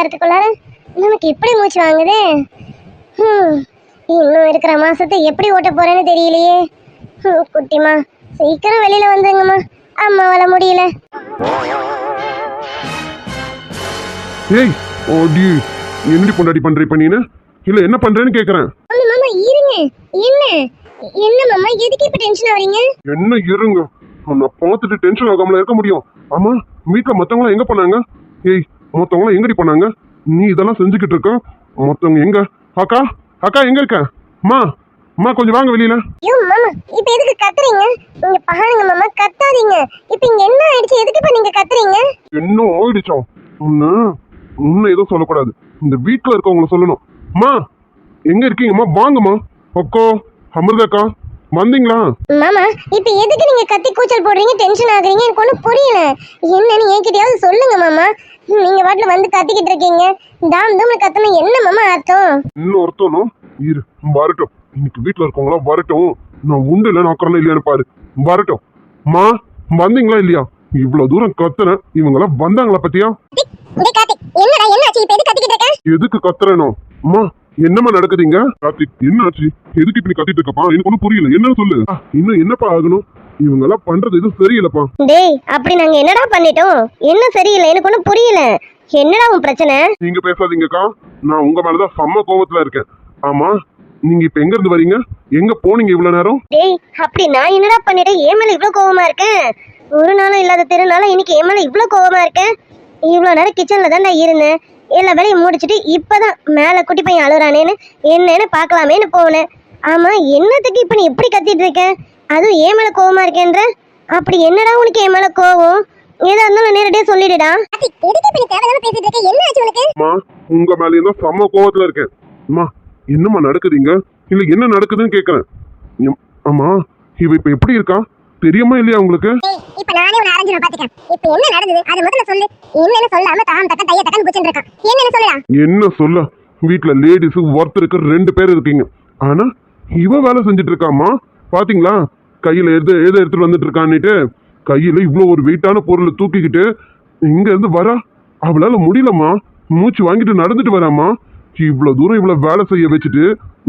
வரதுக்குள்ளார நமக்கு எப்படி மூச்சு வாங்குது? இன்னும் இருக்கிற மாசத்தை எப்படி ஓட்ட போறேன்னு தெரியலையே. குட்டிமா சீக்கிரம் வெளியில வந்துங்கம்மா அம்மாவால முடியல. ஏய் ஓடி என்னடி பொண்டாடி பண்ற இப்ப நீனு? இல்ல என்ன பண்றேன்னு கேக்குறேன். மாமா இருங்க. என்ன? என்ன மாமா எதுக்கு இப்ப டென்ஷன் ஆவறீங்க என்ன இருங்க? நான் பார்த்துட்டு டென்ஷன் ஆகாமல இருக்க முடியும். ஆமா வீட்டுல மத்தவங்க எங்க போனாங்க? ஏய் மத்தவங்க எங்கடி போனாங்க? நீ இதெல்லாம் செஞ்சுக்கிட்டு இருக்க? மத்தவங்க எங்க? அக்கா அக்கா எங்க இருக்க? அம்மா அம்மா கொஞ்சம் வாங்க வெளியில. ஐயோ மாமா இப்ப எதுக்கு கத்துறீங்க? இங்க பாருங்க மாமா கத்தாதீங்க. இப்ப இங்க என்ன ஆயிடுச்சு? எதுக்கு இப்ப நீங்க கத்துறீங்க? என்ன ஓடிச்சோம் உன்ன உன்னை எதுவும் சொல்லக்கூடாது. இந்த வீட்டுல இருக்கவங்கள சொல்லணும். அம்மா எங்க இருக்கீங்கம்மா வாங்கம்மா. அக்கா அமிர்தக்கா வந்தீங்களா? மாமா இப்ப எதுக்கு நீங்க கத்தி கூச்சல் போடுறீங்க டென்ஷன் ஆகுறீங்க? எனக்கு ஒண்ணும் புரியல. என்னன்னு என்கிட்டயாவது சொல்லுங்க மாமா. நீங்க வாட்டுல வந்து கத்திக்கிட்டு இருக்கீங்க. தாம் தூம்ல கத்தணும் என்ன மாமா அர்த்தம்? இன்னும் ஒருத்தனும் இரு வரட்டும். இன்னைக்கு வீட்டுல இருக்கவங்களா வரட்டும். நான் உண்டு இல்லை நான் இல்லையான்னு பாரு. வரட்டும். மா வந்தீங்களா இல்லையா? இவ்வளவு தூரம் கத்துறேன் இவங்கெல்லாம் வந்தாங்களா பத்தியா? என்னடா என்ன ஆச்சு இப்ப எதுக்கு கத்திக்கிட்டு இருக்க? எதுக்கு கத்துறேனோ? அம்மா என்னம்மா நடக்குதுங்க கார்த்திக் என்னாச்சு? எதுக்கு இப்படி கத்திட்டு இருக்கப்பா எனக்கு ஒன்றும் புரியல. என்னன்னு சொல்லு. இன்னும் என்னப்பா ஆகணும்? இவங்க எல்லாம் பண்றது எதுவும் சரியில்லைப்பா. டேய் அப்படி நாங்க என்னடா பண்ணிட்டோம்? என்ன சரியில்லை? எனக்கு ஒண்ணும் புரியல. என்னடா உன் பிரச்சனை? நீங்க பேசாதீங்கக்கா. நான் உங்க மேலதான் செம்ம கோவத்துல இருக்கேன். ஆமா நீங்க இப்ப எங்க இருந்து வரீங்க? எங்க போனீங்க இவ்வளவு நேரம்? டேய் அப்படி நான் என்னடா பண்ணிட்டேன்? ஏன் மேல இவ்ளோ கோவமா இருக்கேன் ஒரு நாளும் இல்லாத திருநாள இன்னைக்கு என் மேல இவ்ளோ கோவமா இருக்கேன் இவ்வளோ நேரம் கிச்சன்ல தான் நான் இருந்தேன். எல்லா வேலையும் முடிச்சிட்டு இப்பதான் மேல குட்டி பையன் அழுறானேன்னு என்னன்னு பார்க்கலாமேன்னு போனேன். ஆமா என்னத்துக்கு இப்ப நீ எப்படி கத்திட்டு இருக்க? அதுவும் ஏன் மேல கோவமா இருக்கேன்ற? அப்படி என்னடா உனக்கு என் மேல கோவம்? ஏதா இருந்தாலும் நேரடியா சொல்லிடுடா. அம்மா உங்க மேலேயும் தான் செம்ம கோவத்துல இருக்கேன். அம்மா என்னம்மா நடக்குதுங்க? இல்ல என்ன நடக்குதுன்னு கேக்குறேன். அம்மா இவ இப்ப எப்படி இருக்கா? தெரியுமா இல்லையா உங்களுக்கு? இப்ப நானே உன்னை அரைஞ்சிரும் பாத்துக்கேன் இப்ப என்ன நடந்தது? அது முதல்ல சொல்லு. என்னன்னு சொல்லாம தாம் தக்க தைய தக்கன்னு குச்சிட்டு இருக்கான் என்னன்னு சொல்லலாம் என்ன சொல்ல? வீட்டுல லேடிஸ் ஒருத்தருக்கு ரெண்டு பேர் இருக்கீங்க. ஆனா இவ வேலை செஞ்சுட்டு இருக்காம்மா பாத்தீங்களா? கையில எது எதை எடுத்துட்டு வந்துட்டு இருக்கான்னுட்டு கையில இவ்வளோ ஒரு வெயிட்டான பொருளை தூக்கிக்கிட்டு இங்க இருந்து வரா? அவளால முடியலம்மா. மூச்சு வாங்கிட்டு நடந்துட்டு வராம்மா. இவ்வளவு தூரம் இவ்வளவு வேலை செய்ய வச்சுட்டு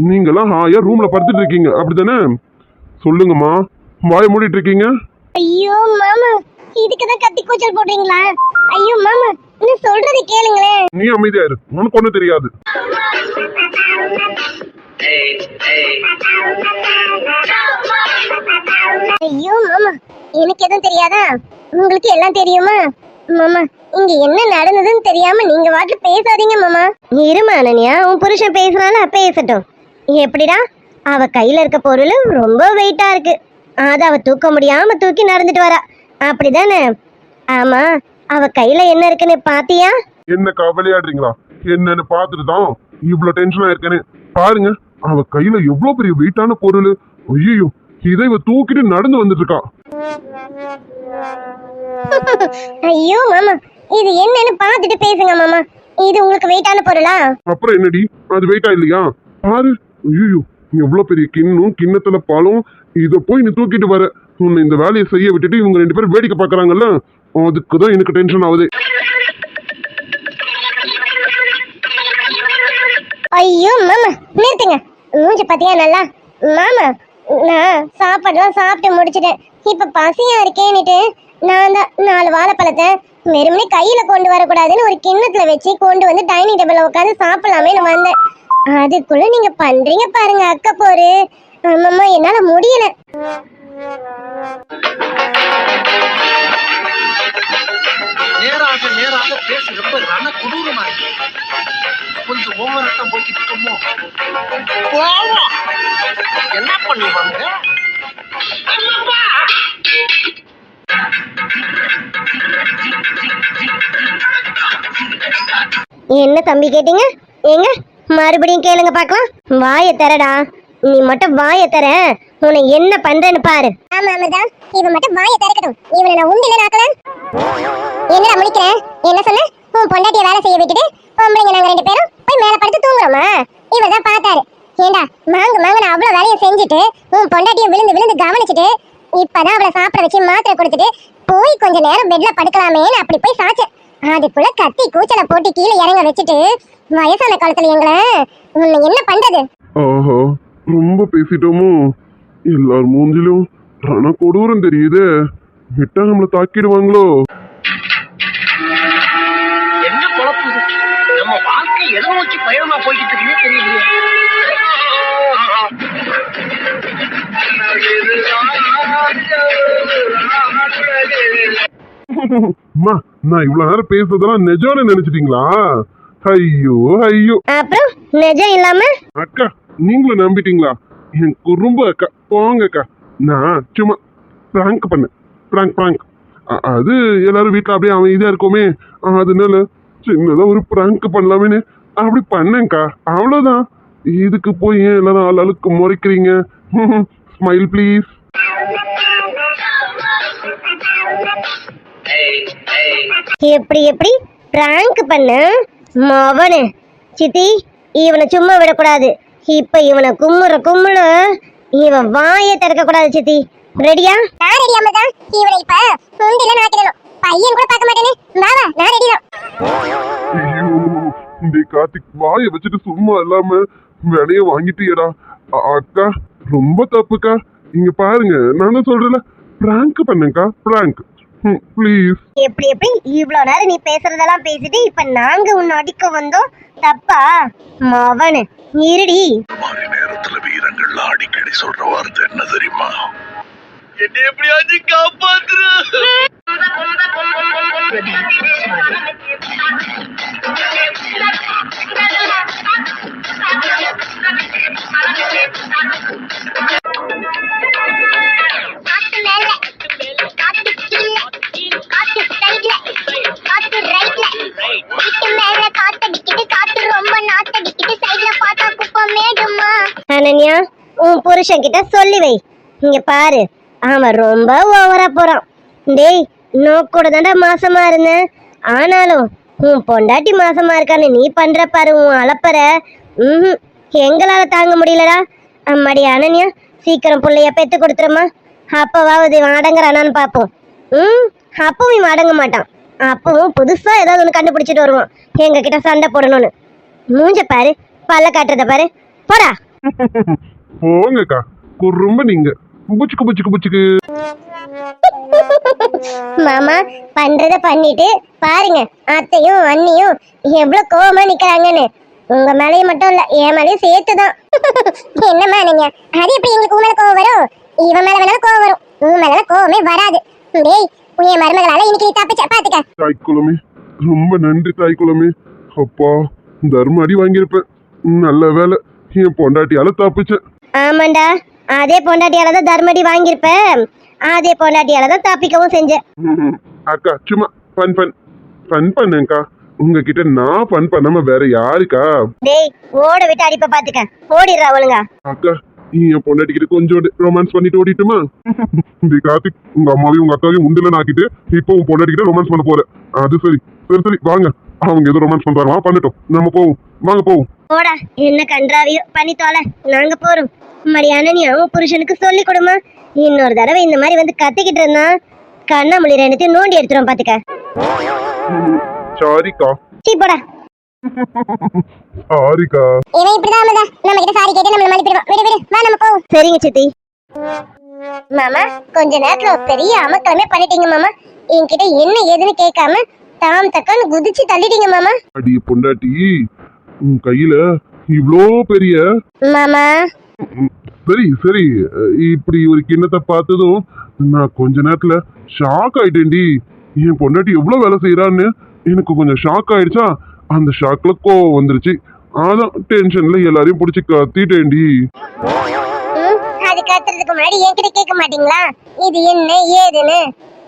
நீங்களாம் ஹாயா ரூம்ல படுத்துட்டு இருக்கீங்க அப்படிதானே சொல்லுங்கம்மா. வாய மூடிட்டு இருக்கீங்க ஐயோ மாமா. இதுக்கு தான் கத்தி கூச்சல் போடுறீங்களா? ஐயோ மாமா இன்னும் சொல்றது கேளுங்களேன். நீ அமைதியா இரு. உனக்கு ஒண்ணும் தெரியாது. ஐயோ மாமா எனக்கு எதுவும் தெரியாதா? உங்களுக்கு எல்லாம் தெரியுமா? மாமா இங்க என்ன நடந்ததுன்னு தெரியாம நீங்க வாட்டுல பேசாதீங்க மாமா. இருமா அனன்யா. உன் புருஷன் பேசுறால பேசட்டும். எப்படிடா? அவ கையில இருக்க பொருள் ரொம்ப வெயிட்டா இருக்கு. அத அவ தூக்க முடியாம தூக்கி நடந்துட்டு வரா. அப்படிதானே? ஆமா அவ கையில என்ன இருக்குன்னு பாத்தியா? என்ன கவலையாடுறீங்களா? என்னன்னு பார்த்துட்டு தான் இவ்வளவு டென்ஷனா இருக்கேன்னு. பாருங்க அவ கையில எவ்வளவு பெரிய வெயிட்டான பொருள். ஐயோ இதை இவ தூக்கிட்டு நடந்து வந்துட்டு இருக்கா ஐயோ மாமா இது என்னன்னு பார்த்துட்டு பேசுங்க மாமா. இது உங்களுக்கு வெயிட்டான பொருளா? அப்புறம் என்னடி? அது வெயிட்டா இல்லையா? பாரு ஐயோ எவ்வளவு பெரிய கிண்ணும் கிண்ணத்துல பாலும் இதை போய் நீ தூக்கிட்டு வர. உன்னை இந்த வேலையை செய்ய விட்டுட்டு இவங்க ரெண்டு பேரும் வேடிக்கை பார்க்குறாங்கல்ல? அதுக்கு தான் எனக்கு டென்ஷன் ஆகுது. ஐயோ மாமா நிறுத்துங்க. மூஞ்சி பார்த்தியா நல்லா? மாமா நான் சாப்பாடுலாம் சாப்பிட்டு முடிச்சிட்டேன். இப்போ பசியா இருக்கேன்னுட்டு நான் தான் நாலு வாழைப்பழத்தை வெறுமனே கையில் கொண்டு வரக்கூடாதுன்னு ஒரு கிண்ணத்துல வச்சு கொண்டு வந்து டைனிங் டேபிளில் உட்காந்து சாப்பிடலாமேன்னு வந்தேன். அதுக்குள்ளே நீங்க பண்றீங்க பாருங்க அக்கா போரு. ஆமாம்மா என்னால முடியல. நேராக நேராக பேசி ரொம்ப ரண கொடூரமா இருக்கு. கொஞ்சம் ஓவரட்டம் போய்கிட்டு இருக்கோமோ? போவோம். என்ன பண்ணுவாங்க? என்ன தம்பி கேட்டீங்க? ஏங்க மறுபடியும் கேளுங்க பார்க்கலாம். வாயை தரடா நீ மட்டும் வாயை தர உன்னை என்ன பண்றேன்னு பாரு. ஆமா அமிர்தா. இவ மட்டும் வாயை திறக்கட்டும். இவனை நான் உண்டில நாக்கல என்னடா முடிக்கிற என்ன சொன்ன? உன் பொண்டாட்டிய வேலை செய்ய விட்டுட்டு பொம்பளைங்க நாங்க ரெண்டு பேரும் போய் மேல படுத்து தூங்குறோமா? இவர் தான் பார்த்தாரு. ஏண்டா மாங்கு மாங்கன அவ்வளவு வேலையை செஞ்சுட்டு உன் பொண்டாட்டியும் விழுந்து விழுந்து கவனிச்சுட்டு இப்பதான் அவளை சாப்பிட வச்சு மாத்திரை கொடுத்துட்டு போய் கொஞ்ச நேரம் பெட்ல படுக்கலாமேன்னு அப்படி போய் சாச்சேன் அதுக்குள்ள கத்தி கூச்சலை போட்டு கீழே இறங்க வச்சுட்டு வயசான காலத்துல எங்களை உன்னை என்ன பண்றது? ஆஹா ரொம்ப பேசிட்டோமோ? எல்லார் மூஞ்சிலும் ரண கொடூரம் தெரியுதே. விட்டா நம்மள தாக்கிடுவாங்களோ? என்ன குழப்பு இது? நம்ம வாழ்க்கை எதை நோக்கி பயணமா போய்கிட்டு இருக்குன்னே தெரியலையே. அம்மா நான் இவ்வளவு நேரம் பேசுறதெல்லாம் நிஜம்னு நினைச்சிட்டீங்களா? ஐயோ ஐயோ. அப்புறம் நிஜம் இல்லாம? அக்கா நீங்களும் நம்பிட்டீங்களா? என் ரொம்ப அக்கா போங்க அக்கா. நான் சும்மா ப்ராங்க் பண்ணேன். ப்ராங்க் ப்ராங்க் அது எல்லாரும் வீட்டில் அப்படியே அவன் இதாக இருக்கோமே. அதனால சின்னதாக ஒரு ப்ராங்க் பண்ணலாமேன்னு அப்படி பண்ணேன்க்கா. அவ்வளோதான் இதுக்கு போய் ஏன் எல்லாரும் ஆள் ஆளுக்கு முறைக்கிறீங்க? ஸ்மைல் ப்ளீஸ் எப்படி எப்படி? பிராங்க் பண்ண மவனு. சித்தி இவனை சும்மா விடக்கூடாது. இப்ப இவனை கும்முற கும்முற இவன் வாயை திறக்க கூடாது சித்தி. ரெடியா நான் ரெடி அம்மதா இவனை இப்ப சுண்டில நாக்கிடணும் பையன் கூட பார்க்க மாட்டேனே வா வா நான் ரெடி தான். ஐயோ இந்த கார்த்திக் வாயை வச்சுட்டு சும்மா இல்லாம வேலைய வாங்கிட்டியடா. அக்கா ரொம்ப தப்புக்கா. இங்க பாருங்க நான் சொல்றேன்ல? பிராங்க் பண்ணுங்கக்கா பிராங்க் ப்ளீஸ் எப்படி எப்படி? இவ்வளவு நேரம் நீ பேசுறதெல்லாம் பேசிட்டு இப்ப நாங்க உன்னை அடிக்க வந்தோம். தப்பா? மவனு இருடி. நேரத்துல வீரங்கள்ல அடிக்கடி சொல்ற வார்த்தை என்ன தெரியுமா? என்ன எப்படியாச்சும் காப்பாத்துரு. ரொம்ப சைடுல பார்த்தா அனன்யா உன் புருஷன் கிட்ட சொல்லி வை. இங்க பாரு. அவன் ரொம்ப ஓவரா போறான். டேய் நோக்கூட தாண்டா மாசமா இருந்தேன் ஆனாலும் உன் பொண்டாட்டி மாசமா இருக்கான்னு நீ பண்ற பாரு உன் அலப்பற. ம் எங்களால தாங்க முடியலடா. அம்மாடி அனன்யா சீக்கிரம் பிள்ளைய பெத்து கொடுத்துருமா. அப்பவாவது இவன் அடங்குறானான்னு பார்ப்போம் ம் அப்பவும் இவன் அடங்க மாட்டான். அப்பவும் புதுசா ஏதாவது ஒன்று கண்டுபிடிச்சிட்டு வருவான். எங்க கிட்ட சண்டை போடணும்னு. மூஞ்ச பாரு பல்ல காட்டுறத பாரு. போடா. போங்கக்கா குறும்ப நீங்க. புச்சுக்கு புச்சுக்கு புச்சுக்கு மாமா பண்றத பண்ணிட்டு பாருங்க. அத்தையும் அண்ணியும் எவ்வளவு கோவமா நிக்கிறாங்கன்னு. உங்க மேலயும் மட்டும் இல்ல என் மேலயும் சேர்த்துதான். என்னம்மா நீங்க? அது எப்படி எங்களுக்கு உன் மேல கோவம் வரும்? இவன் மேல வேணாலும் கோவம் வரும். உன் மேல கோவமே வராது. டேய் உன் மருமகளால இன்னைக்கு நீ தப்பிச்ச பாத்துக்க. தாய்க்குளமே ரொம்ப நன்றி தாய்க்குளமே அப்பா தர்ம அடி வாங்கியிருப்பேன். நல்ல வேலை என் பொண்டாட்டியால தப்பிச்சேன். ஆமாண்டா. அதே பொண்டாட்டியால தான் தர்மடி வாங்கியிருப்ப அதே பொண்டாட்டியால தான் தப்பிக்கவும் செஞ்சேன். அக்கா சும்மா ஃபன் ஃபன் ஃபன் பண்ணுங்கக்கா. உங்ககிட்ட நான் ஃபன் பண்ணாம வேற யாருக்கா? டேய் ஓட விட்டு அடிப்ப பாத்துக்க ஓடிடுறா ஒழுங்கா. அக்கா நீ என் பொண்டாட்டிக்கிட்ட கொஞ்சம் ரொமான்ஸ் பண்ணிட்டு ஓடிட்டுமா? இந்த கார்த்திக் உங்க அம்மாவையும் உங்க அக்காவையும் உண்டுல நாக்கிட்டு இப்போ உன் பொண்டாட்டிக்கிட்ட ரொமான்ஸ் பண்ண போற. அது சரி சரி சரி வாங்க. அவங்க ஏதோ ரொமான்ஸ் பண்றாங்களா? பண்ணட்டும். நம்ம போவோம். வாங்க போவோம். போடா என்ன கன்றாவியோ. பண்ணி தொலை. நாங்க போறோம். நீ அவன் புருஷனுக்கு சொல்லி கொடுமா. இன்னொரு தடவை இந்த மாதிரி வந்து கத்திக்கிட்டு இருந்தான் கண்ணாமொழி ரெண்டுத்தையும் நோண்டி எடுத்துரும் பாத்துக்க. சாரிக்கா. சீ போடா. சாரிக்கா. இவன் இப்படிதான் அம்மதா நம்ம கிட்ட சாரி கேட்டு நம்மள மதிப்பிடுவான் விடு விடு. வா நம்ம போவோம். சரிங்க சித்தி. மாமா கொஞ்ச நேரத்துல பெரிய அமக்கலமே பண்ணிட்டீங்க மாமா. என்கிட்ட என்ன ஏதுன்னு கேட்காம தாம் தக்கான்னு குதிச்சு தள்ளிட்டீங்க மாமா. அடி பொண்டாட்டி. உன் கையில இவ்ளோ பெரிய மாமா சரி சரி. இப்படி ஒரு கிண்ணத்தை பார்த்ததும் நான் கொஞ்ச நேரத்துல ஷாக் ஆயிட்டேன்டி. என் பொண்டாட்டி எவ்வளவு வேலை செய்யறான்னு எனக்கு கொஞ்சம் ஷாக் ஆயிடுச்சா? அந்த ஷாக்ல கோவம் வந்துருச்சு. அதான் டென்ஷன்ல எல்லாரையும் பிடிச்சி கத்திட்டேன்டி. அது கத்துறதுக்கு முன்னாடி என்கிட்ட கேட்க மாட்டீங்களா? இது என்ன ஏதுன்னு?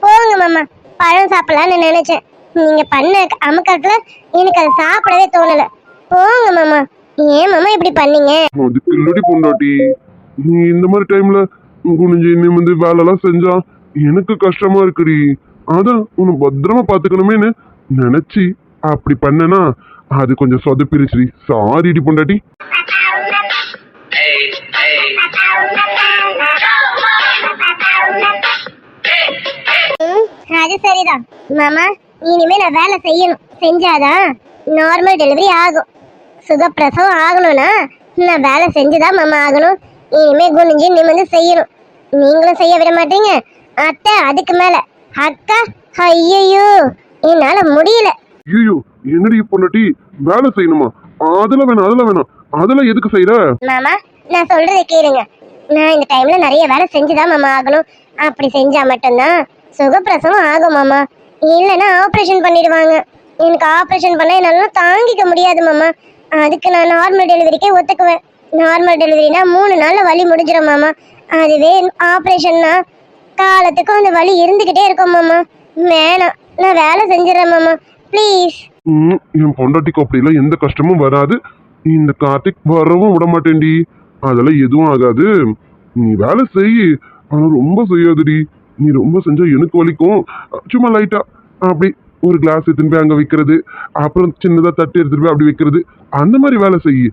போங்க மாமா பழம் சாப்பிடலாம்னு நினைச்சேன். நீங்க பண்ண அமுக்கத்துல எனக்கு அதை சாப்பிடவே தோணல. போங்க மாமா. ஏன் மாமா இப்படி பண்ணீங்க? அதுக்கு இல்லடி பொண்டாட்டி? நீ இந்த மாதிரி டைம்ல குனிஞ்சு நிமிந்து வேலைலாம் செஞ்சா எனக்கு கஷ்டமா இருக்குடி. அதான் உன்னை பத்திரமா பாத்துக்கணுமேனு நினைச்சு அப்படி பண்ணனா அது கொஞ்சம் சொதப்பிருச்சுடி. சாரிடி பொண்டாட்டி. அது சரிதான். மாமா இனிமே நான் வேலை செய்யணும். செஞ்சாதான் நார்மல் டெலிவரி ஆகும். சுகப்பிரசவம் ஆகணும்னா நான் வேலை செஞ்சுதான் மாமா ஆகணும். இனிமே குனிஞ்சு நிமிர்ந்து செய்யணும். நீங்களும் செய்ய விட மாட்டீங்க. அத்தை அதுக்கு மேல. அக்கா ஐயோ என்னால முடியல. ஐயோ என்னடி பொண்டாட்டி? வேலை செய்யணுமா? அதுல வேணாம் அதுல வேணாம். அதெல்லாம் எதுக்கு செய்யற மாமா நான் சொல்றதை கேளுங்க. நான் இந்த டைம்ல நிறைய வேலை செஞ்சுதான் மாமா ஆகணும். அப்படி செஞ்சா மட்டும்தான் சுகப்பிரசவம் ஆகும் மாமா. இல்லைன்னா ஆப்ரேஷன் பண்ணிடுவாங்க. எனக்கு ஆப்ரேஷன் பண்ண என்னால தாங்கிக்க முடியாது மாமா. அதுக்கு நான் நார்மல் டெலிவரிக்கே ஒத்துக்குவேன். நார்மல் டெலிவரினா மூணு நாளில் வலி முடிஞ்சிடும் மாமா. அதுவே ஆப்ரேஷன்னா காலத்துக்கும் அந்த வலி இருந்துக்கிட்டே இருக்கும் மாமா. வேணாம் நான் வேலை செஞ்சிடறேன் மாமா. ப்ளீஸ் ம், என் பொண்டாட்டிக்கு அப்படிலாம் எந்த கஷ்டமும் வராது. இந்த கார்த்திக் வரவும் விட மாட்டேன்டி. அதெல்லாம் எதுவும் ஆகாது. நீ வேலை செய். ஆனால் ரொம்ப செய்யாதுடி. நீ ரொம்ப செஞ்சா எனக்கு வலிக்கும். சும்மா லைட்டா அப்படி ஒரு கிளாஸ் எடுத்துன்னு போய் அங்க வைக்கிறது அப்புறம் சின்னதா தட்டு எடுத்துட்டு போய் அப்படி வைக்கிறது அந்த மாதிரி வேலை செய்.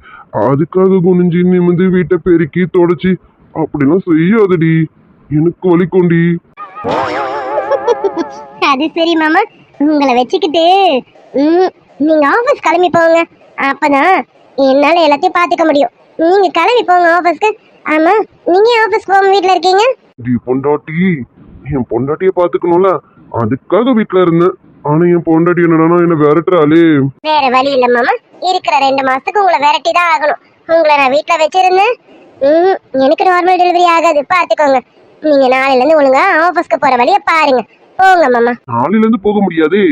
அதுக்காக குனிஞ்சு நிமிந்து வீட்டை பெருக்கி தொடச்சி அப்படிலாம் செய்யாதடி. எனக்கு வலிக்கும்டி அது சரி மாமா. உங்களை வச்சுக்கிட்டு நீங்க ஆபீஸ் கிளம்பி போங்க. அப்பதான் என்னால எல்லாத்தையும் பாத்துக்க முடியும். நீங்க கிளம்பி போங்க ஆபீஸ்க்கு ஆமா நீங்க ஆபீஸ் போகாம வீட்ல இருக்கீங்க? டி பொண்டாட்டி. என் பொண்டாட்டியை பாத்துக்கணும்ல அதுக்காக வீட்ல இருந்தேன். ஆனா என் பொண்டாட்டி என்னடானா என்ன விரட்டுறாளே? வேற வழி இல்ல மாமா. இருக்கிற ரெண்டு மாசத்துக்கு உங்களை விரட்டி தான் ஆகணும். உங்களை நான் வீட்ல வச்சிருந்தேன். ம், எனக்கு நார்மல் டெலிவரி ஆகாது. பாத்துக்கோங்க நீங்க நாளையில இருந்து ஒழுங்கா ஆபீஸ்க்கு போற வழிய பாருங்க. போங்க மாமா. நாளையில இருந்து போக முடியாதே.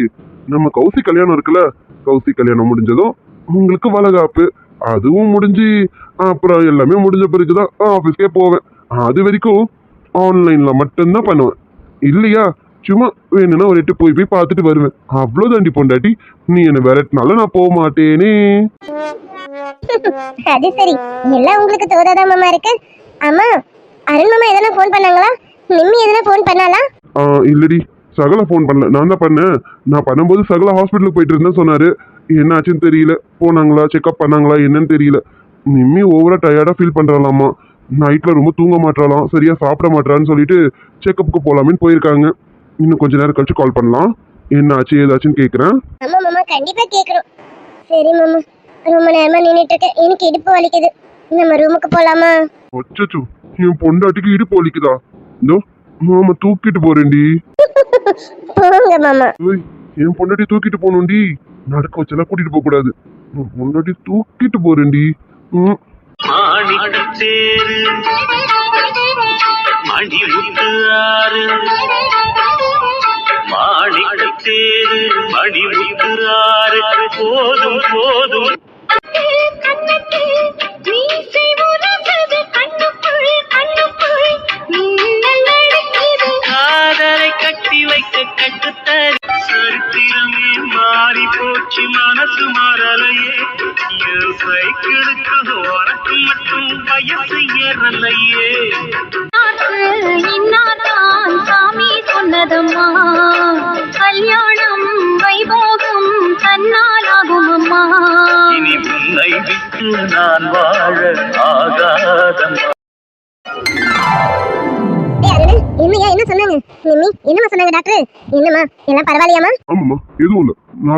நம்ம கௌசி கல்யாணம் இருக்குல்ல? கௌசி கல்யாணம் முடிஞ்சதும் உங்களுக்கு வளகாப்பு. அதுவும் முடிஞ்சு அப்புறம் எல்லாமே முடிஞ்ச பிறகுதான் ஆஃபீஸ்க்கே போவேன். அது வரைக்கும் ஆன்லைன்ல மட்டும்தான் பண்ணுவேன். இல்லையா? சும்மா வேணும்னா ஒரு எட்டு போய் போய் பார்த்துட்டு வருவேன். அவ்வளோதாண்டி பொண்டாட்டி நீ என்னை விரட்டினால நான் போக மாட்டேனே. அது சரி. எல்லாம் உங்களுக்கு தோதாதான் மாமா இருக்கு? ஆமா அருண் மாமா எதனா ஃபோன் பண்ணாங்களா? நிம்மி எதனா ஃபோன் பண்ணாலா ஆ இல்லடி. சகல ஃபோன் பண்ணல. நான் தான் பண்ணேன். நான் பண்ணும்போது சகல ஹாஸ்பிட்டலுக்கு போயிட்டு இருந்தேன்னு சொன்னாரு. என்னாச்சுன்னு தெரியல. போனாங்களா? செக்அப் பண்ணாங்களா? என்னன்னு தெரியல. நிம்மி ஓவரா டயர்டா ஃபீல் பண்றாளாமா நைட்ல ரொம்ப தூங்க மாட்டாளாம் சரியா சாப்பிட மாட்டான்னு சொல்லிட்டு செக்கப்புக்கு போலாமேன்னு போயிருக்காங்க. இன்னும் கொஞ்ச நேரம் கழிச்சு கால் பண்ணலாம். என்னாச்சு ஏதாச்சுன்னு கேட்குறேன் ஆமா மாமா கண்டிப்பா கேக்குறோம். சரி மாமா. ரொம்ப நேரமா நின்னுட்டு இருக்கேன் எனக்கு இடுப்பு வலிக்குது. நம்ம ரூமுக்கு போலாமா? அச்சச்சோ என் பொண்டாட்டிக்கு இடுப்பு வலிக்குதா? இதோ மாமா தூக்கிட்டு போறேன்டி. போங்க மாமா. ஏய் என் பொண்டாட்டி தூக்கிட்டு போகணும்டி. நடக்க வச்செல்லாம் கூட்டிட்டு போக கூடாது. என் பொண்டாட்டி தூக்கிட்டு போறேன்டி. ம். மாணிக்கத்தேரு மணி மணிமுத்து ஆறு மாணிக்கத்தேரு மணிமுத்து ஆறு போதும். போதும்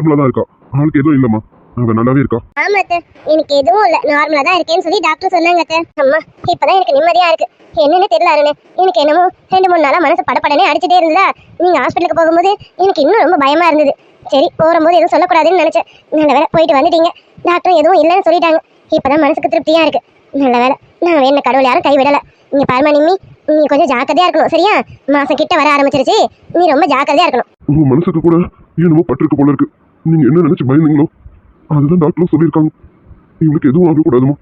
இல்லை நார்மலாக தான் இருக்கா? அவளுக்கு எதுவும் இல்லைம்மா. அவள் நல்லாவே இருக்கா? ஆமா எனக்கு எதுவும் இல்ல. நார்மலா தான் இருக்கேன்னு சொல்லி டாக்டர் சொன்னாங்க அத்தை. அம்மா இப்பதான் எனக்கு நிம்மதியா இருக்கு. என்னன்னு தெரியல அருண். எனக்கு என்னமோ ரெண்டு மூணு நாளா மனசு படப்படனே அடிச்சுட்டே இருந்ததா நீங்க ஹாஸ்பிட்டலுக்கு போகும்போது எனக்கு இன்னும் ரொம்ப பயமா இருந்தது. சரி போகும்போது எதுவும் சொல்லக்கூடாதுன்னு நினைச்சேன். நல்ல வேலை போயிட்டு வந்துட்டீங்க. டாக்டர் எதுவும் இல்லைன்னு சொல்லிட்டாங்க. இப்பதான் மனசுக்கு திருப்தியா இருக்கு. நல்ல வேலை நான் வேண கடவுள் யாரும் கைவிடல நீங்க பாருமா நிம்மி நீ கொஞ்சம் ஜாக்கிரதையா இருக்கணும் சரியா? மாசம் கிட்ட வர ஆரம்பிச்சிருச்சு. நீ ரொம்ப ஜாக்கிரதையா இருக்கணும். உங்கள் மனசுக்கு கூட என்னமோ பட்டிருக்கு போல இருக்கு. நீங்கள் என்ன நினச்சி பயந்தீங்களோ? அதுதான் டாக்டரும் சொல்லியிருக்காங்க. இவளுக்கு எதுவும் ஆகக்கூடாதுமா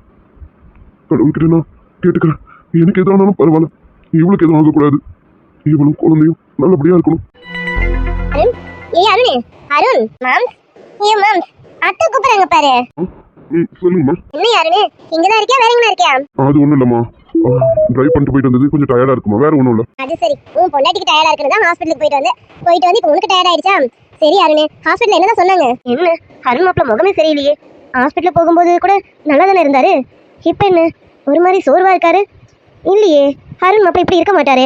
கடவுள்கிட்ட நான் கேட்டுக்கிறேன். எனக்கு எது ஆனாலும் பரவாயில்ல. இவளுக்கு எதுவும் ஆகக்கூடாது. இவளும் குழந்தையும் நல்லபடியாக இருக்கணும். ஏய் அருண் அருண் மாம்ஸ் ஏ மாம்ஸ் அத்தை கூப்பிடுறாங்க பாரு. சொல்லுங்கம்மா என்ன அருண்? இங்கதான் இருக்கியா? வேற எங்கனா இருக்கியா? அது ஒன்றும் இல்லைம்மா. ட்ரைவ் பண்ணிட்டு போயிட்டு வந்தது கொஞ்சம் டயர்டாக இருக்குமா? வேற ஒன்றும் இல்லை. அது சரி. உன் பொண்டாட்டிக்கு டயர்டா இருக்கிறது தான் ஹாஸ்பிட்டலுக்கு போயிட்டு வந்து போயிட்டு வந்து இப்போ உனக்கு டயர்ட் ஆயிடுச்சா? சரி அருண். ஹாஸ்பிட்டல் என்னதான் சொன்னாங்க? என்ன? அருண் மாப்பிள முகமே சரியில்லையே. ஹாஸ்பிட்டல் போகும்போது கூட நல்லா தானே இருந்தாரு? இப்போ என்ன? ஒரு மாதிரி சோர்வா இருக்காரு? இல்லையே. அருண் மாப்பிள இப்படி இருக்க மாட்டாரு.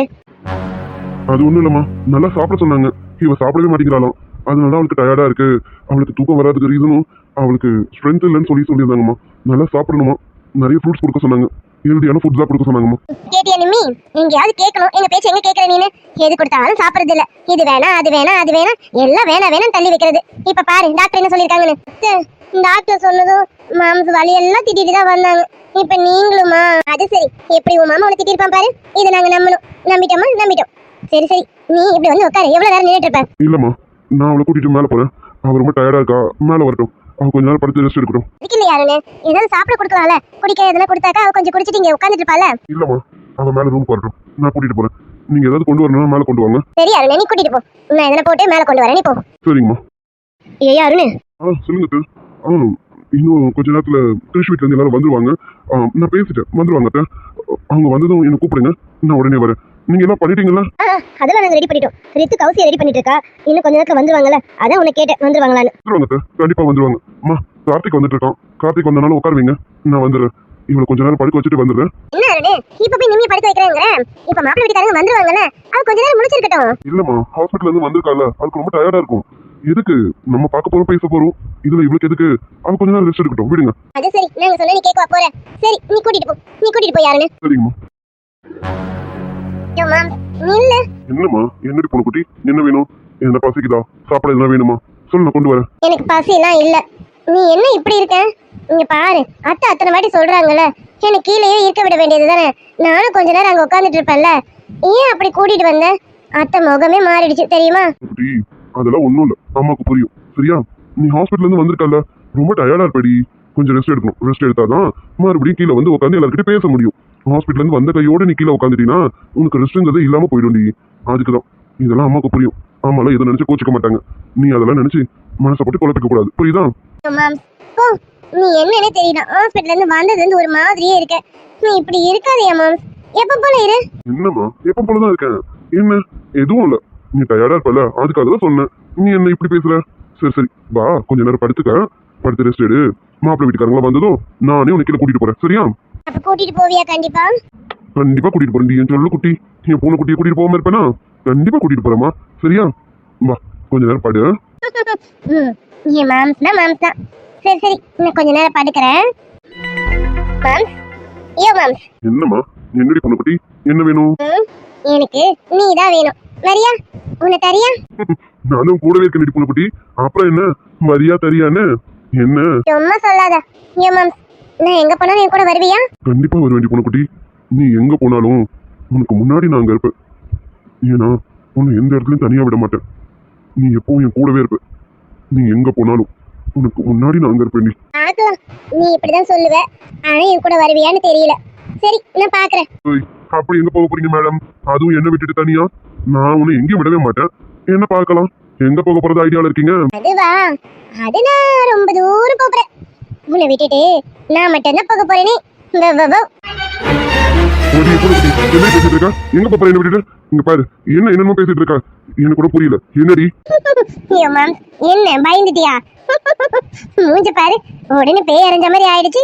அது ஒன்றும் இல்லைம்மா. நல்லா சாப்பிட சொன்னாங்க. இவ சாப்பிடவே மாட்டேங்கிறாளாம். அதனால தான் அவளுக்கு டயர்டா இருக்கு. அவளுக்கு தூக்கம் வராதுக்கு ரீசனும் அவளுக்கு ஸ்ட்ரென்த் இல்லைன்னு சொல்லி சொல்லியிருந்தாங்கம்மா. நல்லா சாப்பிடணுமா? நிறைய ஃப்ரூட்ஸ் கொடுக்க சொன்னாங்க. ஹெல்தியான ஃபுட் தான் கொடுக்க சொன்னாங்கம்மா கேட்டியா நிம்மி? எங்கேயாவது கேட்கணும். எங்க பேச்சு எங்க கேட்கற நீனு? எது கொடுத்தாலும் சாப்பிடுறது இல்ல இது வேணா அது வேணா அது வேணா. எல்லாம் வேணா வேணாம் தள்ளி வைக்கிறது. இப்ப பாரு டாக்டர் என்ன சொல்லிருக்காங்கன்னு டாக்டர் சொன்னதும் மாம்ஸ் வலி எல்லாம் திட்டிட்டு தான் வந்தாங்க. இப்ப நீங்களுமா? அது சரி. எப்படி உன் மாமா திட்டிருப்பான் பாரு. இதை நாங்க நம்பணும். நம்பிட்டோமா? நம்பிட்டோம். சரி சரி. நீ இப்படி வந்து உட்காரு. எவ்வளவு நேரம் நின்றுட்டு இருப்ப? இல்லம்மா நான் அவளை கூட்டிட்டு மேலே போறேன். அவ ரொம்ப டயர்டா இருக்கா. மேலே வரட்டும். அவ கொஞ்ச நேரம் படுத்து ரெஸ்ட் எடுக்கட்டும். இல்லையா அருண் ஏதாவது சாப்பிட கொடுக்கலாம்ல. குடிக்க எதனா கொடுத்தாக்கா அவ கொஞ்சம் குடிச்சிட்டு இங்க உட்காந்துட்டு இருப்பால இல்லம்மா அவ மேலே ரூம் வரட்டும். நான் கூட்டிட்டு போறேன். நீங்க ஏதாவது கொண்டு வரணும்னா மேலே கொண்டு வாங்க. சரி அருண் நீ கூட்டிட்டு போ. நான் எதனா போட்டு மேல கொண்டு வரேன். நீ போ. சரிங்கம்மா. ஏய் அருண் ஆ சொல்லுங்க அத்தை. ஆ இன்னும் கொஞ்ச நேரத்துல கிருஷ் வீட்ல இருந்து எல்லாரும் வந்துருவாங்க. நான் பேசிட்டேன். வந்துருவாங்க. அவங்க வந்ததும் என்ன கூப்பிடுங்க. நான் உடனே வரேன். நீங்க எல்லாம் பண்ணிட்டீங்களா அதெல்லாம் நாங்க ரெடி பண்ணிட்டோம். ரித்து கவுசியை ரெடி பண்ணிட்டு இருக்கா இன்னும் கொஞ்ச நேரத்துல வந்துருவாங்கல்ல? அதான் உன்னை கேட்டேன் வந்துருவாங்களான்னு. வந்துருவாங்க. கண்டிப்பா வந்துருவாங்க. அம்மா கார்த்திக் வந்துட்டு இருக்கான் கார்த்திக் வந்தனால உட்காருவீங்க. நான் வந்துடுறேன் இவளை கொஞ்ச நேரம் படுக்க வச்சுட்டு வந்துடுறேன். என்ன இப்ப போய் நிம்மி படுக்க வைக்கிறேங்கிற? இப்ப மாப்பிள்ளை வீட்டுக்காரங்க வந்துருவாங்கல்ல? அவ கொஞ்ச நேரம் முடிச்சிருக்கட்டும் இல்லம்மா ஹாஸ்பிட்டல்ல இருந்து வந்திருக்கால அதுக்கு ரொம்ப டயர்டா இருக்கும். எதுக்கு? நம்ம பார்க்க போறோம் பேச போறோம். இதுல இவளுக்கு எதுக்கு? அவ கொஞ்ச நேரம் ரெஸ்ட் எடுக்கட்டும். விடுங்க. அது சரி. நாங்க சொன்னா நீ கேட்க போற. சரி நீ கூட்டிட்டு போ. நீ கூட்டிட்டு போய் யாருன்னு? சரிங்கம்மா. என்னம்மா என்னடி பொண்ணு குட்டி? என்ன வேணும்? என்ன பசிக்குதா? சாப்பாடு எதுனா வேணுமா? சொல்லு நான் கொண்டு வரேன். எனக்கு பசிலாம் இல்ல. நீ என்ன இப்படி இருக்க? இங்க பாரு. அத்தை அத்தனை வாட்டி சொல்றாங்கல்ல. எனக்கு கீழேயே இருக்க விட வேண்டியது தானே? நானும் கொஞ்ச நேரம் அங்க உட்காந்துட்டு இருப்பேன்ல. ஏன் அப்படி கூட்டிட்டு வந்த? அத்தை முகமே மாறிடுச்சு தெரியுமா? குட்டி அதெல்லாம் ஒண்ணும் இல்ல. அம்மாக்கு புரியும். சரியா? நீ ஹாஸ்பிட்டல்ல இருந்து வந்திருக்கல ரொம்ப டயர்டா இருப்படி. கொஞ்சம் ரெஸ்ட் எடுக்கணும். ரெஸ்ட் எடுத்தாதான் மறுபடியும் கீழே வந்து உட்காந்து எல்லாருக்கிட்ட பேச முடியும். ஹாஸ்பிட்டல்ல இருந்து வந்த கையோட நீ கீழே உட்காந்துட்டீங்கன்னா உனக்கு ரெஸ்ட்ங்கிறது இல்லாம போயிடும்டி. அதுக்குதான். இதெல்லாம் அம்மாக்கு புரியும். அம்மாலாம் இதை நினைச்சு கோச்சிக்க மாட்டாங்க. நீ அதெல்லாம் நினைச்சு மனசை போட்டு குழப்பிக்க கூடாது. புரியுதா? நீ என்னன்னு தெரியல. ஹாஸ்பிட்டல்ல இருந்து வந்ததுல இருந்து ஒரு மாதிரியே இருக்க. நீ இப்படி இருக்காதயா மாம் எப்ப போல இரு? என்னம்மா? எப்ப போலதான் இருக்கேன்? என்ன? எதுவும் இல்ல. நீ டயர்டா இருப்பல அதுக்காக தான் சொன்னேன். நீ என்ன இப்படி பேசுற? சரி சரி. வா கொஞ்ச நேரம் படுத்துக்க. படுத்து ரெஸ்ட் எடு. மாப்பிள்ளை வீட்டுக்காரங்களா வந்ததும் நானே உனக்கு கூட்டிட்டு போறேன். சரியா? அப்ப கூட்டிட்டு போவியா கண்டிப்பா? கண்டிப்பா கூட்டிட்டு போறேன். என் சொல்லு குட்டி என் பூனை குட்டியை கூட்டிட்டு போகாம இருப்பேனா? கண்டிப்பா கூட்டிட்டு போறேம்மா. சரியா? வா கொஞ்ச நேரம் படு. என் மாம்ஸ் தான் மாம்ஸ் தான். சரி சரி நான் கொஞ்ச நேரம் படுக்கிறேன். மாம்ஸ் ஐயோ மாம்ஸ் என்னம்மா? என்னடி பொண்ணு குட்டி? என்ன வேணும்? எனக்கு நீ தான் வேணும். வரியா? உன்னை தரியா? நானும் கூடவே இருக்கேன் பொண்ணு குட்டி. அப்புறம் என்ன? வரியா தரியான்னு? என்ன? சும்மா சொல்லாத. ஐயோ மாம்ஸ் நான் எங்க போனாலும் என் கூட வருவியா? கண்டிப்பா வர வேண்டிய பொண்ணு குட்டி. நீ எங்க போனாலும் உனக்கு முன்னாடி நான் அங்க இருப்பேன். ஏன்னா உன்னை எந்த இடத்துலயும் தனியா விட மாட்டேன். நீ எப்பவும் என் கூடவே இருப்ப. நீ எங்க போனாலும் உனக்கு முன்னாடி நான் அங்க இருப்பேன் நீ. பார்க்கலாம். நீ இப்படிதான் சொல்லுவ. ஆனா என் கூட வருவியான்னு தெரியல. சரி நான் பாக்குறேன். அப்படி எங்க போக போறீங்க மேடம் அதுவும் என்ன விட்டுட்டு தனியா? நான் உன்னை எங்கேயும் விடவே மாட்டேன். என்ன பார்க்கலாம்? எங்க போக போறது ஐடியால இருக்கீங்க? அதுவா? அது நான் ரொம்ப தூரம் போறேன். உன்னை விட்டுட்டு நான் மட்டும்தான் போக போறேனே. என்ன பேசிட்டு இருக்கா? எங்க போற என்ன விட்டுட்டு? இங்க பாரு என்ன என்னமோ பேசிட்டு இருக்கா? எனக்கு கூட புரியல. என்னடி? என்ன பயந்துட்டியா? மூஞ்ச பாரு உடனே பேய் அரைஞ்ச மாதிரி ஆயிடுச்சு.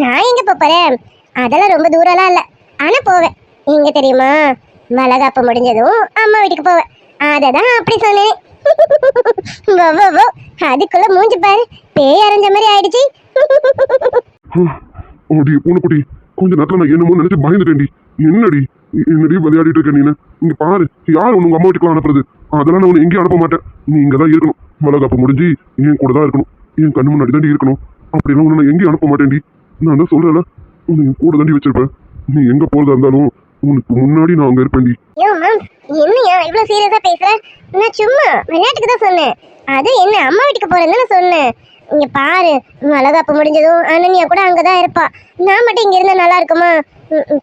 நான் எங்க போறேன்? அதெல்லாம் ரொம்ப தூரம்லாம் இல்ல. ஆனா போவேன். எங்க தெரியுமா? முடிஞ்சதும் அம்மா வீட்டுக்கு போவேன். அததான் அப்படி சொன்னேன். அதுக்குள்ள மூஞ்சி பாரு. பேய் அரைஞ்ச மாதிரி ஆயிடுச்சு. ஓடி பூனைக்குட்டி கொஞ்ச நேரத்துல நான் என்னமோ நினைச்சு பயந்துட்டேன்டி. என்னடி? என்னடி விளையாடிட்டு இருக்க நீனு? இங்க பாரு யார் உங்க அம்மா வீட்டுக்கு அனுப்புறது? அதெல்லாம் நான் உன்னை எங்கேயும் அனுப்ப மாட்டேன். நீ இங்க தான் இருக்கணும். வளகாப்பு முடிஞ்சு என் கூட தான் இருக்கணும். என் கண்ணு முன்னாடி தாண்டி இருக்கணும். அப்படிலாம் உன்னை நான் எங்கேயும் அனுப்ப மாட்டேன்டி. நான் தான் சொல்றேன் உன்னை என் கூட தாண்டி வச்சிருப்பேன். நீ எங்க போறதா இருந்தாலும் உனக்கு முன்னாடி நான் அங்க இருப்பேன்டி. மேம் என்னையா இவ்வளவு சீரியஸா பேசுற? நான் சும்மா விளையாட்டுக்கு தான் சொன்னேன். அது என்ன அம்மா வீட்டுக்கு போறேன்னு சொன்னேன். இங்க பாரு வளகாப்பு முடிஞ்சதும் அனன்யா கூட அங்கதான் இருப்பா. நான் மட்டும் இங்க இருந்தா நல்லா இருக்குமா?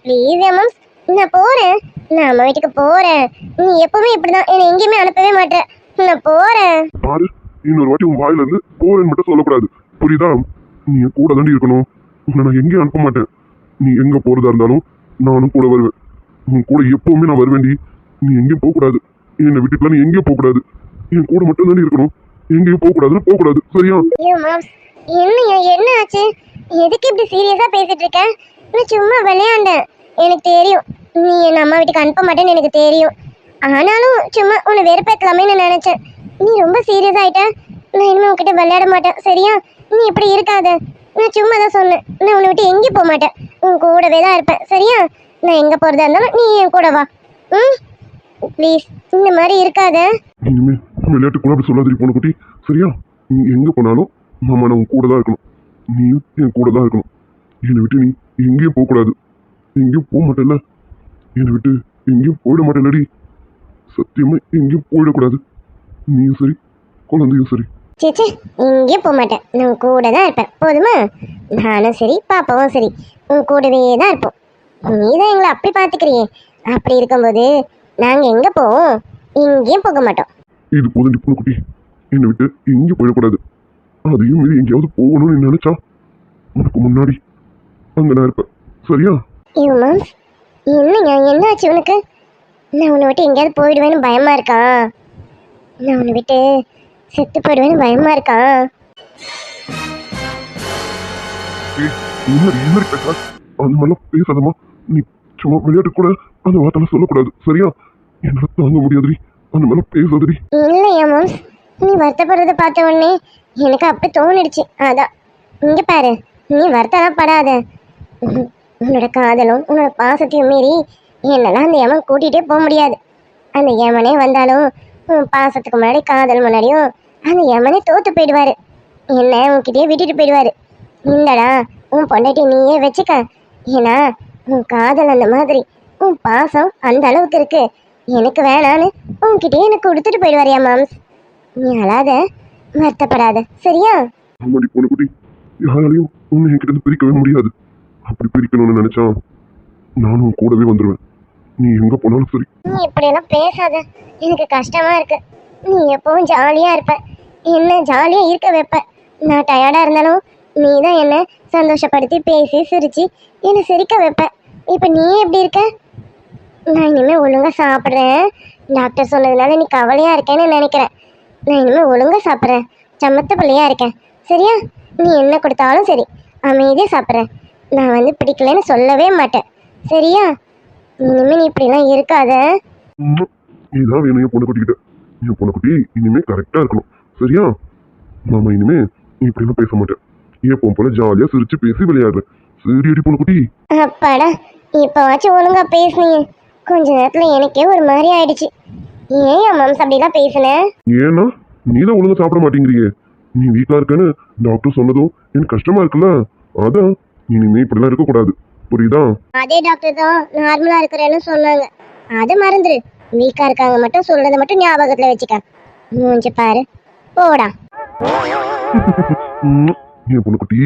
ப்ளீஸ் மேம் நான் போறேன். நான் அம்மா வீட்டுக்கு போறேன். நீ எப்பவுமே இப்படிதான் என்னை எங்கேயுமே அனுப்பவே மாட்டேன் நான் போறேன். பாரு இன்னொரு வாட்டி உன் வாயில இருந்து போறேன்னு மட்டும் சொல்லக்கூடாது. புரியுதா? நீ கூட தாண்டி இருக்கணும். உன்னை நான் எங்கேயும் அனுப்ப மாட்டேன். நீ எங்க போறதா இருந்தாலும் நானும் கூட வருவேன். உன் கூட எப்பவுமே நான் வருவேண்டி நீ எங்கேயும் போகக்கூடாது. என்னை விட்டுட்டுலாம் நீ எங்கேயும் போகக்கூடாது. என் கூட மட்டும் தானே இருக்கணும். எங்கேயும் போகக்கூடாதுன்னு போகக்கூடாது. சரியா? ஐயோ மேம் என்னையா? என்ன ஆச்சு? எதுக்கு இப்படி சீரியஸா பேசிட்டு இருக்க? நான் சும்மா விளையாண்டேன். எனக்கு தெரியும். நீ என் அம்மா வீட்டுக்கு அனுப்ப மாட்டேன்னு எனக்கு தெரியும். ஆனாலும் சும்மா உன்னை வெறுப்பேத்தலாமேன்னு நினைச்சேன். நீ ரொம்ப சீரியஸ் ஆயிட்ட. நான் இனிமே உன்கிட்ட விளையாட மாட்டேன். சரியா? நீ இப்படி இருக்காத. நான் சும்மா தான் சொன்னேன். நான் உன்னை விட்டு எங்கேயும் போக மாட்டேன். உன் கூடவே தான் இருப்பேன். சரியா? நான் எங்க போறதா இருந்தாலும் நீ என் கூட வா. ம்? ப்ளீஸ் இந்த மாதிரி இருக்காத. இனிமே விளையாட்டு கூட அப்படி சொல்லாதீங்க பொண்ணு குட்டி சரியா? நீ எங்க போனாலும் மாமா நான் உன் கூட தான் இருக்கணும். நீயும் என் கூட தான் இருக்கணும். என்னை விட்டு நீ எங்கேயும் போகக்கூடாது எங்கேயும் போக மாட்டேல்ல என்னை விட்டு எங்கேயும் போயிட மாட்டேல்லடி சத்தியமா எங்கேயும் போயிடக்கூடாது. நீயும் சரி குழந்தையும் சரி. சேச்சே எங்கேயும் போக மாட்டேன். நான் கூட தான் இருப்பேன். போதுமா? நானும் சரி பாப்பாவும் சரி. உன் கூடவே தான் இருப்போம். நீ தான் எங்களை அப்படி பார்த்துக்கிறியே. அப்படி இருக்கும்போது நாங்கள் எங்கே போவோம்? எங்கேயும் போக மாட்டோம். இது போதும் குட்டி என்னை விட்டு எங்கேயும் போயிடக்கூடாது. அதையும் மீறி எங்கேயாவது போகணும்னு நினைச்சா? உனக்கு முன்னாடி அங்க நான் இருப்பேன். சரியா? மாம்ஸ் என்னங்க? என்ன ஆச்சு உனக்கு? நான் உன்னை விட்டு எங்கேயாவது போயிடுவேன்னு பயமா இருக்கா? நான் உன்னை விட்டு செத்து போயிடுவேன்னு பயமா இருக்கா? அந்த மாதிரிலாம் பேசாதம்மா. நீ சும்மா விளையாட்டு கூட அந்த வார்த்தை சொல்லக்கூடாது சரியா? என்னால தாங்க முடியாதுடி. அந்த மேல பேசாதடி. இல்லையா மாம்ஸ் நீ வருத்தப்படுறத பார்த்த உடனே எனக்கு அப்படி தோணிடுச்சு. அதான் இங்க பாரு. நீ வருத்தப்படாத. படாத உம், உன்னோட காதலும் உன்னோட பாசத்தையும் மீறி என்னெல்லாம் அந்த யமன் கூட்டிகிட்டே போக முடியாது. அந்த யமனே வந்தாலும் உன் பாசத்துக்கு முன்னாடி காதல் முன்னாடியும் அந்த யமனே தோத்து போயிடுவாரு. என்ன உன்கிட்டயே விட்டுட்டு போயிடுவாரு. இந்தடா உன் பொண்டாட்டி நீயே வச்சுக்க. ஏன்னா உன் காதல் அந்த மாதிரி உன் பாசம் அந்த அளவுக்கு இருக்கு. எனக்கு வேணான்னு உன்கிட்டயே எனக்கு கொடுத்துட்டு போயிடுவாரியா மாம்ஸ்? நீ அழாத வருத்தப்படாத சரியா? ஆமாடி பொண்ணு குட்டி யாராலையும் உன்னை என்கிட்ட இருந்து பிரிக்கவே முடியாது. அப்படி பிரிக்கணும்னு நினைச்சா நானும் கூடவே வந்துடுவேன் நீ எங்க போனாலும் சரி. நீ இப்படியெல்லாம் பேசாத. எனக்கு கஷ்டமா இருக்கு. நீ எப்பவும் ஜாலியா இருப்ப. என்ன ஜாலியா இருக்க வைப்ப. நான் டயர்டா இருந்தாலும் நீ தான் என்னை சந்தோஷப்படுத்தி பேசி சிரித்து என்னை சிரிக்க வைப்ப. இப்போ நீ எப்படி இருக்க? நான் இனிமேல் ஒழுங்காக சாப்பிட்றேன். டாக்டர் சொன்னதுனால நீ கவலையாக இருக்கேன்னு நினைக்கிறேன். நான் இனிமேல் ஒழுங்கா சாப்பிட்றேன். சமத்த பிள்ளையாக இருக்கேன். சரியா? நீ என்ன கொடுத்தாலும் சரி. அமைதியாக சாப்பிட்றேன் நான் வந்து பிடிக்கலன்னு சொல்லவே மாட்டேன். சரியா? இனிமேல் நீ இப்படிலாம் இருக்காத. உம், வேணும் என் பொண்ணு குட்டிக்கிட்ட. என் பொண்ணு குட்டி இனிமே கரெக்டாக இருக்கணும். சரியா? மாமா இனிமே நீ இப்படிலாம் பேச மாட்டேன். எப்பவும் போல ஜாலியா சிரிச்சு பேசி விளையாடுறேன் சரி அடி பொண்ணு குட்டி. அப்பாடா இப்போவாச்சும் ஒழுங்கா பேசுனீங்க. கொஞ்ச நேரத்துல எனக்கே ஒரு மாதிரி ஆயிடுச்சு. ஏன் என் மம்ஸ் அப்படிலாம் பேசுன? ஏன்னா நீ தான் ஒழுங்கா சாப்பிட மாட்டேங்கிறியே நீ வீக்கா இருக்கன்னு டாக்டர் சொன்னதும் எனக்கு கஷ்டமா இருக்குல்ல. அதான் இனிமே இப்படிலாம் இருக்கக்கூடாது. புரியுதா? அதே டாக்டர் தான் நார்மலா இருக்கிறேன்னு சொன்னாங்க. அது மறந்துரு. வீக்கா இருக்காங்க மட்டும் சொல்றதை மட்டும் ஞாபகத்துல வச்சுக்க. மூஞ்சி பாரு. போடா. என் பொண்ணு குட்டி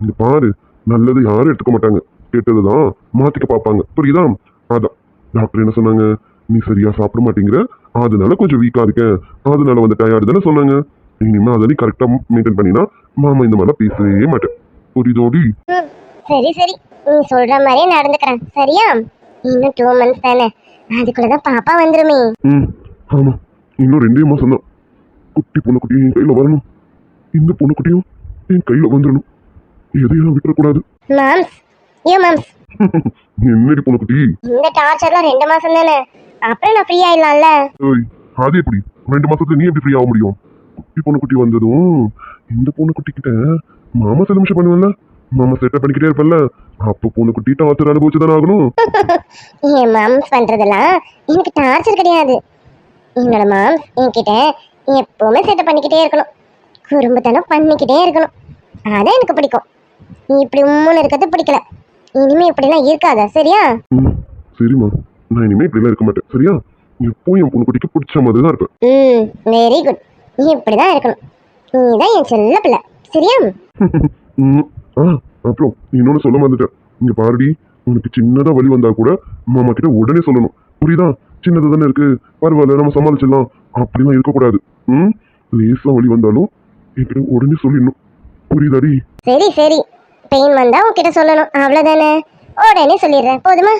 இங்க பாரு நல்லது யாரும் எடுத்துக்க மாட்டாங்க. கெட்டதுதான் மாத்திக்க பார்ப்பாங்க. புரியுதா? அதான். டாக்டர் என்ன சொன்னாங்க? நீ சரியா சாப்பிட மாட்டேங்கிற. அதனால கொஞ்சம் வீக்கா இருக்கேன். அதனால வந்து டயர்டு தானே சொன்னாங்க. இனிமே அதை கரெக்டா மெயின்டைன் பண்ணினா மாமா இந்த மாதிரிலாம் பேசவே மாட்டேன். புரியுதோடி? சரி சரி. நீ சொல்ற மாதிரியே நடந்துக்கிறேன். சரியா? இன்னும் டூ மந்த்ஸ் தானே. அதுக்குள்ளதான் பாப்பா வந்துருமே. ம் ஆமா. இன்னும் ரெண்டே மாசம் தான் குட்டி பொண்ணு குட்டியும் என் கையில வரணும். இந்த பொண்ணு குட்டியும் என் கையில வந்துடணும் எதையும் விட்டுறக்கூடாது. மாம்ஸ் ஏ மாம்ஸ் என்னடி பொண்ணு குட்டி? இந்த டார்ச்சர்லாம் ரெண்டு மாசம் தானே? அப்புறம் நான் ஃப்ரீ ஆயிடலாம்ல? அது எப்படி? ரெண்டு மாசத்துல நீ எப்படி ஃப்ரீ ஆக முடியும்? குட்டி பொண்ணு குட்டி வந்ததும் இந்த பொண்ணு குட்டி கிட்ட மாமா சில நிமிஷம் பண்ணுவேன்ல. மாமா செட்டப் பண்ணிக்கிட்டே இருப்பல்ல அப்ப பொண்ணு குட்டி டார்ச்சர் அனுபவிச்சுதானே ஆகணும். என் மாம்ஸ் பண்றதெல்லாம் எனக்கு டார்ச்சர் கிடையாது. என்னோட மாம்ஸ் என்கிட்ட எப்பவுமே செட்டப் பண்ணிக்கிட்டே இருக்கணும். குறும்புத்தனம் பண்ணிக்கிட்டே இருக்கணும். அதான் எனக்கு பிடிக்கும். நீ இப்படி உம்முன்னு இருக்கிறது பிடிக்கல. இனிமே இப்படிலாம் இருக்காத சரியா? சரிம்மா நான் இனிமே இப்படிலாம் இருக்க மாட்டேன் சரியா? எப்போ என் பொண்ணு குட்டிக்கு பிடிச்ச மாதிரி தான் இருப்பேன் ம் வெரி குட் நீ இப்படிதான் இருக்கணும். நீ தான் என் செல்ல பிள்ளை சரியா? ம், ஆ அப்புறம் இன்னொன்னு சொல்ல மறந்துட்டேன் இங்க பாருடி உனக்கு சின்னதா வலி வந்தா கூட மாமா கிட்ட உடனே சொல்லணும். புரியுதா? சின்னது தானே இருக்கு. பரவாயில்ல நம்ம சமாளிச்சிடலாம். அப்படிலாம் இருக்கக்கூடாது. ம் லேசா வலி வந்தாலும் என்கிட்ட உடனே சொல்லிடணும். புரியுதாடி. சரி சரி. பெயின் வந்தா உன்கிட்ட சொல்லணும். அவ்வளவுதானே? உடனே சொல்லிடுறேன். போதுமா?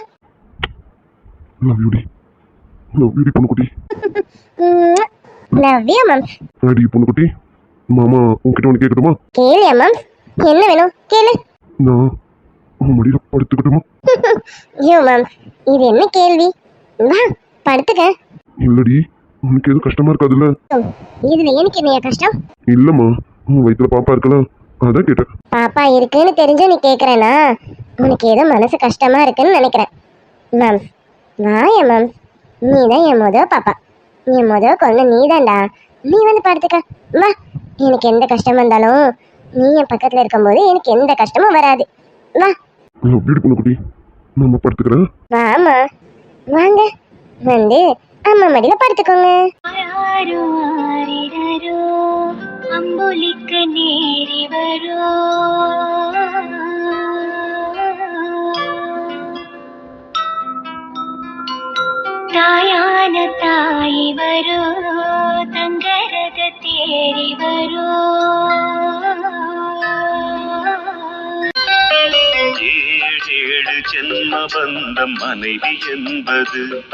லவ் யூடி லவ் யூடி பொண்ணுக்குட்டி. லவ் யூ மம்ஸ் அடி பொண்ணுக்குட்டி? மாமா உன்கிட்ட ஒன்று கேட்கட்டுமா? கேளியா மம்ஸ் என்ன வேணும்? கேளு. நான் உன் மடியில படுத்துக்கட்டுமா? ஐயோ மேம் இது என்ன கேள்வி? வா படுத்துக்க. இல்லடி உனக்கு எதுவும் கஷ்டமா இருக்காதுல்ல? இதுல எனக்கு என்னையா கஷ்டம்? இல்லம்மா உன் வயித்துல பாப்பா இருக்கலாம் அதான் கேட்டேன். பாப்பா இருக்குன்னு தெரிஞ்சு நீ கேக்குறேனா? உனக்கு ஏதோ மனசு கஷ்டமா இருக்குன்னு நினைக்கிறேன். மேம் வாயா மேம். நீ தான் என் முத பாப்பா. என் முத கொண்டு நீ தான்டா நீ வந்து படுத்துக்க வா. எனக்கு எந்த கஷ்டமா இருந்தாலும் நீ என் பக்கத்துல இருக்கும்போது எனக்கு எந்த கஷ்டமும் வராது. வா. வீடு பொண்ணு குட்டி. நம்ம படுத்துக்கிறேன் வாமா வாங்க. வந்து அம்மா மடியில பார்த்துக்கோங்க அம்புலிக்கு நேரி வரோ. தாயான தாய் வரோ தங்கரத தேரி வரோ. ஜென்ம பந்தம் மனைவி என்பது.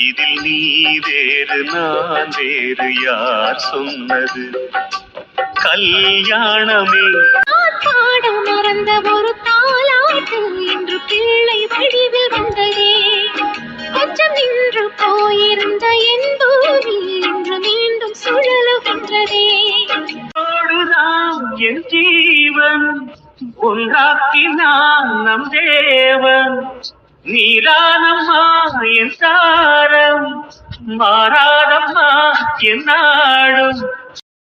இதில் நீ வேறு நான் வேறு யார் சொன்னது? கல்யாணமே. மறந்த ஒரு தாலாட்டு இன்று பிள்ளை வடிவில் வந்ததே. கொஞ்சம் நின்று போயிருந்த என் பூமி இன்று மீண்டும் சுழலுகின்றதே என் ஒன்றாக்கினான் நம் தேவன். நீதானம்மா என் தாரம் மாறாதம்மா என் நாடும்.